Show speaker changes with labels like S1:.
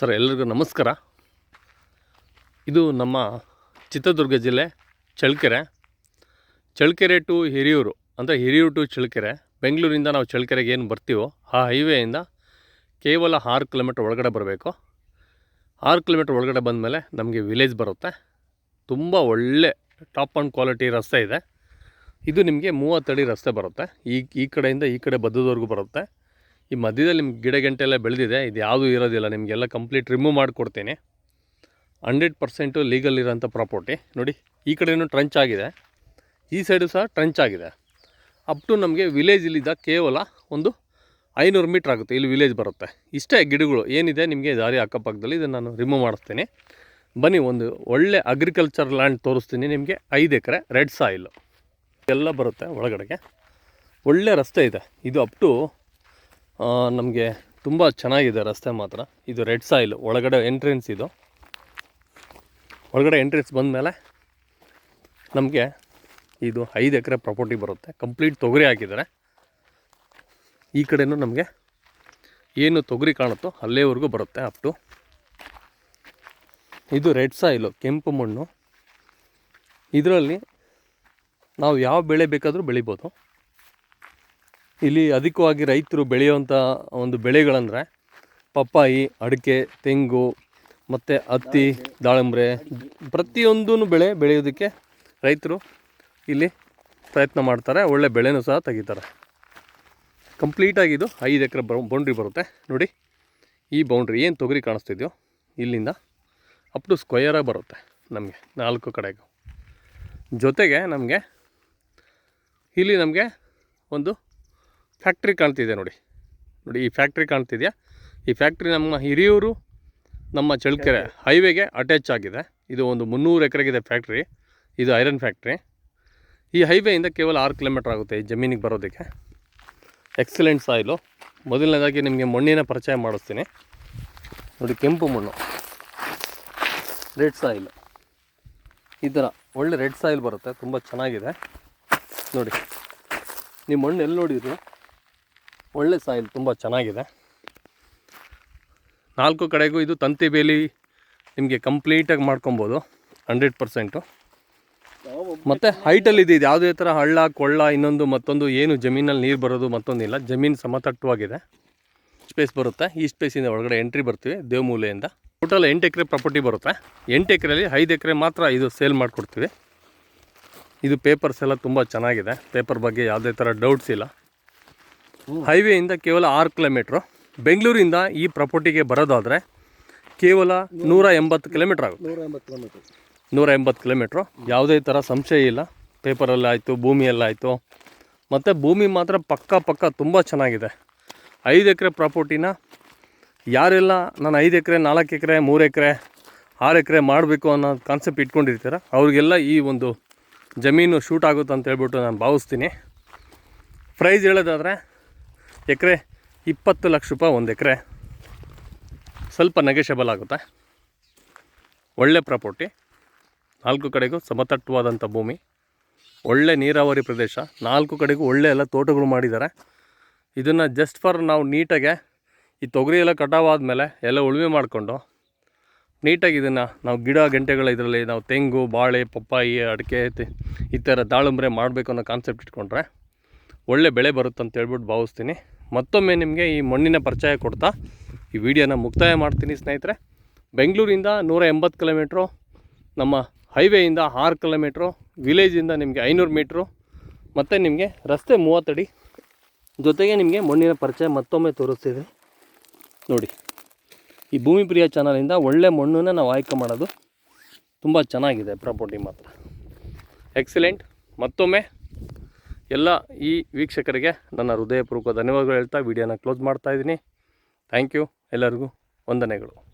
S1: Sir ಎಲ್ಲರಿಗೂ ನಮಸ್ಕಾರ. ಇದು ನಮ್ಮ ಚಿತ್ರದುರ್ಗ ಜಿಲ್ಲೆ ಚಳ್ಳಕೆರೆ. ಚಳ್ಳಕೆರೆ ಟು ಹಿರಿಯೂರು, ಅಂದರೆ ಹಿರಿಯೂರು ಟು ಚಳ್ಳಕೆರೆ, ಬೆಂಗಳೂರಿಂದ ನಾವು ಚಳ್ಳಕೆರೆಗೆ ಏನು ಬರ್ತೀವೋ ಆ ಹೈವೇಯಿಂದ ಕೇವಲ ಆರು ಕಿಲೋಮೀಟ್ರ್ ಒಳಗಡೆ ಬರಬೇಕು. ಆರು ಕಿಲೋಮೀಟ್ರ್ ಒಳಗಡೆ ಬಂದ ಮೇಲೆ ನಮಗೆ ವಿಲೇಜ್ ಬರುತ್ತೆ. ತುಂಬ ಒಳ್ಳೆ ಟಾಪ್ ಆ್ಯಂಡ್ ಕ್ವಾಲಿಟಿ ರಸ್ತೆ ಇದೆ. ಇದು ನಿಮಗೆ ಮೂವತ್ತಡಿ ರಸ್ತೆ ಬರುತ್ತೆ. ಈ ಈ ಕಡೆಯಿಂದ ಈ ಕಡೆ ಬದ್ದದವರೆಗೂ ಬರುತ್ತೆ. ಈ ಮಧ್ಯದಲ್ಲಿ ನಿಮ್ಗೆ ಗಿಡ ಗಂಟೆ ಎಲ್ಲ ಬೆಳೆದಿದೆ, ಇದು ಯಾವುದೂ ಇರೋದಿಲ್ಲ, ನಿಮಗೆಲ್ಲ ಕಂಪ್ಲೀಟ್ ರಿಮೂವ್ ಮಾಡಿಕೊಡ್ತೀನಿ. ಹಂಡ್ರೆಡ್ ಪರ್ಸೆಂಟು ಲೀಗಲ್ ಇರೋಂಥ ಪ್ರಾಪರ್ಟಿ ನೋಡಿ, ಈ ಕಡೆಯೂ ಟ್ರಂಚ್ ಆಗಿದೆ. ಈ ಸೈಡು ಸಹ ಟ್ರಂಚ್ ಆಗಿದೆ. ಅಪ್ ಟು ನಮಗೆ ವಿಲೇಜ್ ಇಲ್ಲಿದ್ದ ಕೇವಲ ಒಂದು ಐನೂರು ಮೀಟ್ರ್ ಆಗುತ್ತೆ, ಇಲ್ಲಿ ವಿಲೇಜ್ ಬರುತ್ತೆ. ಇಷ್ಟೇ ಗಿಡಗಳು, ಏನಿದೆ ನಿಮಗೆ ದಾರಿ ಅಕ್ಕಪಕ್ಕದಲ್ಲಿ, ಇದನ್ನು ನಾನು ರಿಮೂವ್ ಮಾಡಿಸ್ತೀನಿ. ಬನ್ನಿ, ಒಂದು ಒಳ್ಳೆ ಅಗ್ರಿಕಲ್ಚರ್ ಲ್ಯಾಂಡ್ ತೋರಿಸ್ತೀನಿ ನಿಮಗೆ, ಐದು ಎಕರೆ ರೆಡ್ ಸಾಯಿಲು ಎಲ್ಲ ಬರುತ್ತೆ ಒಳಗಡೆಗೆ. ಒಳ್ಳೆ ರಸ್ತೆ ಇದೆ. ಇದು ಅಪ್ ಟು ನಮಗೆ ತುಂಬ ಚೆನ್ನಾಗಿದೆ ರಸ್ತೆ ಮಾತ್ರ. ಇದು ರೆಡ್ ಸಾಯಿಲ್, ಒಳಗಡೆ ಎಂಟ್ರೆನ್ಸ್ ಇದು. ಒಳಗಡೆ ಎಂಟ್ರೆನ್ಸ್ ಬಂದಮೇಲೆ ನಮಗೆ ಇದು ಐದು ಎಕರೆ ಪ್ರಾಪರ್ಟಿ ಬರುತ್ತೆ. ಕಂಪ್ಲೀಟ್ ತೊಗರಿ ಹಾಕಿದ್ದಾರೆ. ಈ ಕಡೆಯೂ ನಮಗೆ ಏನು ತೊಗರಿ ಕಾಣುತ್ತೋ ಅಲ್ಲೇವರೆಗೂ ಬರುತ್ತೆ ಅಪ್ ಟು ಇದು ರೆಡ್ ಸಾಯಿಲು, ಕೆಂಪು ಮಣ್ಣು. ಇದರಲ್ಲಿ ನಾವು ಯಾವ ಬೆಳೆ ಬೇಕಾದರೂ ಬೆಳಿಬೋದು. ಇಲ್ಲಿ ಅಧಿಕವಾಗಿ ರೈತರು ಬೆಳೆಯುವಂಥ ಒಂದು ಬೆಳೆಗಳಂದರೆ ಪಪ್ಪಾಯಿ, ಅಡಿಕೆ, ತೆಂಗು ಮತ್ತು ಹತ್ತಿ, ದಾಳಿಂಬ್ರೆ ಪ್ರತಿಯೊಂದೂ ಬೆಳೆ ಬೆಳೆಯೋದಕ್ಕೆ ರೈತರು ಇಲ್ಲಿ ಪ್ರಯತ್ನ ಮಾಡ್ತಾರೆ, ಒಳ್ಳೆ ಬೆಳೆನೂ ಸಹ ತೆಗಿತಾರೆ. ಕಂಪ್ಲೀಟಾಗಿ ಇದು ಐದು ಎಕರೆ ಬೌಂಡ್ರಿ ಬರುತ್ತೆ. ನೋಡಿ, ಈ ಬೌಂಡ್ರಿ ಏನು ತೊಗರಿ ಕಾಣಿಸ್ತಿದೆಯೋ ಇಲ್ಲಿಂದ ಅಪ್ ಟು ಸ್ಕ್ವಯರಾಗಿ ಬರುತ್ತೆ ನಮಗೆ, ನಾಲ್ಕು ಕಡೆಗೂ. ಜೊತೆಗೆ ನಮಗೆ, ಇಲ್ಲಿ ನಮಗೆ ಒಂದು ಫ್ಯಾಕ್ಟ್ರಿ ಕಾಣ್ತಿದೆ ನೋಡಿ. ನೋಡಿ ಈ ಫ್ಯಾಕ್ಟ್ರಿ ಕಾಣ್ತಿದೆಯಾ? ಈ ಫ್ಯಾಕ್ಟ್ರಿ ನಮ್ಮ ಹಿರಿಯೂರು ನಮ್ಮ ಚಳ್ಳಕೆರೆ ಹೈವೇಗೆ ಅಟ್ಯಾಚ್ ಆಗಿದೆ. ಇದು ಒಂದು ಮುನ್ನೂರು ಎಕರೆಗಿದೆ ಫ್ಯಾಕ್ಟ್ರಿ. ಇದು ಐರನ್ ಫ್ಯಾಕ್ಟ್ರಿ. ಈ ಹೈವೇಯಿಂದ ಕೇವಲ ಆರು ಕಿಲೋಮೀಟ್ರ್ ಆಗುತ್ತೆ ಈ ಜಮೀನಿಗೆ ಬರೋದಕ್ಕೆ. ಎಕ್ಸಲೆಂಟ್ ಸಾಯಿಲು ಮೊದಲನೇದಾಗಿ ನಿಮಗೆ ಮಣ್ಣಿನ ಪರಿಚಯ ಮಾಡಿಸ್ತೀನಿ. ನೋಡಿ ಕೆಂಪು ಮಣ್ಣು. ರೆಡ್ ಸಾಯಿಲ್ ಈ ಥರ ಒಳ್ಳೆ ರೆಡ್ ಸಾಯಿಲ್ ಬರುತ್ತೆ. ತುಂಬ ಚೆನ್ನಾಗಿದೆ. ನೋಡಿ ನಿಮ್ಮ ಮಣ್ಣು ಎಲ್ಲಿ ನೋಡಿದ್ರು ಒಳ್ಳೆ ಸಾಯಿಲ್ ತುಂಬ ಚೆನ್ನಾಗಿದೆ. ನಾಲ್ಕು ಕಡೆಗೂ ಇದು ತಂತಿ ಬೇಲಿ ನಿಮಗೆ ಕಂಪ್ಲೀಟಾಗಿ ಮಾಡ್ಕೊಬೋದು ಹಂಡ್ರೆಡ್ ಪರ್ಸೆಂಟು ಮತ್ತು ಹೈಟಲ್ಲಿ ಇದು ಯಾವುದೇ ಥರ ಹಳ್ಳ, ಕೊಳ್ಳ, ಇನ್ನೊಂದು ಮತ್ತೊಂದು ಏನು ಜಮೀನಲ್ಲಿ ನೀರು ಬರೋದು ಮತ್ತೊಂದಿಲ್ಲ, ಜಮೀನು ಸಮತಟ್ಟವಾಗಿದೆ ಸ್ಪೇಸ್ ಬರುತ್ತೆ, ಈ ಸ್ಪೇಸಿಂದ ಒಳಗಡೆ ಎಂಟ್ರಿ ಬರ್ತೀವಿ, ದೇವಮೂಲೆಯಿಂದ. ಟೋಟಲ್ ಎಂಟು ಎಕರೆ ಪ್ರಾಪರ್ಟಿ ಬರುತ್ತೆ. ಎಂಟು ಎಕರೆಯಲ್ಲಿ ಐದು ಎಕರೆ ಮಾತ್ರ ಇದು ಸೇಲ್ ಮಾಡಿಕೊಡ್ತೀವಿ. ಇದು ಪೇಪರ್ಸ್ ಎಲ್ಲ ತುಂಬ ಚೆನ್ನಾಗಿದೆ. ಪೇಪರ್ ಬಗ್ಗೆ ಯಾವುದೇ ಥರ ಡೌಟ್ಸ್ ಇಲ್ಲ. ಹೈವೇಯಿಂದ ಕೇವಲ ಆರು ಕಿಲೋಮೀಟ್ರು. ಬೆಂಗಳೂರಿಂದ ಈ ಪ್ರಾಪರ್ಟಿಗೆ ಬರೋದಾದರೆ ಕೇವಲ ನೂರ ಎಂಬತ್ತು ಕಿಲೋಮೀಟ್ರ್ ಆಗುತ್ತೆ.
S2: ನೂರ ಎಂಬತ್ತು ಕಿಲೋಮೀಟ್ರ್.
S1: ನೂರ ಎಂಬತ್ತು ಕಿಲೋಮೀಟ್ರು. ಯಾವುದೇ ಥರ ಸಂಶಯ ಇಲ್ಲ. ಪೇಪರಲ್ಲಾಯಿತು ಭೂಮಿಯಲ್ಲಾಯಿತು ಮತ್ತು ಭೂಮಿ ಮಾತ್ರ ಪಕ್ಕ ಪಕ್ಕ ತುಂಬ ಚೆನ್ನಾಗಿದೆ. ಐದು ಎಕರೆ ಪ್ರಾಪರ್ಟಿನ ಯಾರೆಲ್ಲ ನಾನು ಐದು ಎಕರೆ ನಾಲ್ಕು ಎಕರೆ ಮೂರು ಎಕರೆ ಆರು ಎಕರೆ ಮಾಡಬೇಕು ಅನ್ನೋ ಕಾನ್ಸೆಪ್ಟ್ ಇಟ್ಕೊಂಡಿರ್ತೀರ ಅವ್ರಿಗೆಲ್ಲ ಈ ಒಂದು ಜಮೀನು ಶೂಟ್ ಆಗುತ್ತೆ ಅಂತ ಹೇಳ್ಬಿಟ್ಟು ನಾನು ಭಾವಿಸ್ತೀನಿ. ಪ್ರೈಸ್ ಹೇಳೋದಾದರೆ ಎಕರೆ ಇಪ್ಪತ್ತು ಲಕ್ಷ ರೂಪಾಯಿ ಒಂದು ಎಕರೆ ಸ್ವಲ್ಪ ನೆಗೆಷಬಲ್ ಆಗುತ್ತೆ ಒಳ್ಳೆ ಪ್ರಾಪರ್ಟಿ ನಾಲ್ಕು ಕಡೆಗೂ ಸಮತಟ್ಟವಾದಂಥ ಭೂಮಿ ಒಳ್ಳೆ ನೀರಾವರಿ ಪ್ರದೇಶ ನಾಲ್ಕು ಕಡೆಗೂ ಒಳ್ಳೆ ಎಲ್ಲ ತೋಟಗಳು ಮಾಡಿದ್ದಾರೆ ಇದನ್ನು ಜಸ್ಟ್ ಫಾರ್ ನಾವು ನೀಟಾಗೆ ಈ ತೊಗರಿ ಎಲ್ಲ ಕಟಾವಾದ್ಮೇಲೆ ಎಲ್ಲ ಉಳುಮೆ ಮಾಡಿಕೊಂಡು ನೀಟಾಗಿ ಇದನ್ನು ನಾವು ಗಿಡ ಗಂಟೆಗಳ ಇದರಲ್ಲಿ ನಾವು ತೆಂಗು ಬಾಳೆ ಪಪ್ಪಾಯಿ ಅಡಿಕೆ ಈ ಥರ ದಾಳಿಂಬ್ರೆ ಮಾಡಬೇಕು ಅನ್ನೋ ಕಾನ್ಸೆಪ್ಟ್ ಇಟ್ಕೊಂಡ್ರೆ ಒಳ್ಳೆ ಬೆಳೆ ಬರುತ್ತೆ ಅಂತ ಹೇಳ್ಬಿಟ್ಟು ಭಾವಿಸ್ತೀನಿ. ಮತ್ತೊಮ್ಮೆ ನಿಮಗೆ ಈ ಮಣ್ಣಿನ ಪರಿಚಯ ಕೊಡ್ತಾ ಈ ವಿಡಿಯೋನ ಮುಕ್ತಾಯ ಮಾಡ್ತೀನಿ ಸ್ನೇಹಿತರೆ. ಬೆಂಗಳೂರಿಂದ ನೂರ ಎಂಬತ್ತು ಕಿಲೋಮೀಟ್ರು, ನಮ್ಮ ಹೈವೇಯಿಂದ ಆರು ಕಿಲೋಮೀಟ್ರು ವಿಲೇಜಿಂದ ನಿಮಗೆ ಐನೂರು ಮೀಟ್ರು, ಮತ್ತು ನಿಮಗೆ ರಸ್ತೆ ಮೂವತ್ತಡಿ ಜೊತೆಗೆ ನಿಮಗೆ ಮಣ್ಣಿನ ಪರಿಚಯ ಮತ್ತೊಮ್ಮೆ ತೋರಿಸ್ತಿದೆ. ನೋಡಿ, ಈ ಭೂಮಿ ಪ್ರಿಯ ಚಾನಲಿಂದ ಒಳ್ಳೆ ಮಣ್ಣನ್ನು ನಾವು ಆಯ್ಕೆ ಮಾಡೋದು ತುಂಬ ಚೆನ್ನಾಗಿದೆ. ಪ್ರಾಪರ್ಟಿ ಮಾತ್ರ. ಎಕ್ಸಲೆಂಟ್ ಮತ್ತೊಮ್ಮೆ ಎಲ್ಲ ಈ ವೀಕ್ಷಕರಿಗೆ ನನ್ನ ಹೃದಯಪೂರ್ವಕ ಧನ್ಯವಾದಗಳು ಹೇಳ್ತಾ ವಿಡಿಯೋನ ಕ್ಲೋಸ್ ಮಾಡ್ತಾ ಇದ್ದೀನಿ. ಥ್ಯಾಂಕ್ ಯು ಎಲ್ಲರಿಗೂ ವಂದನೆಗಳು.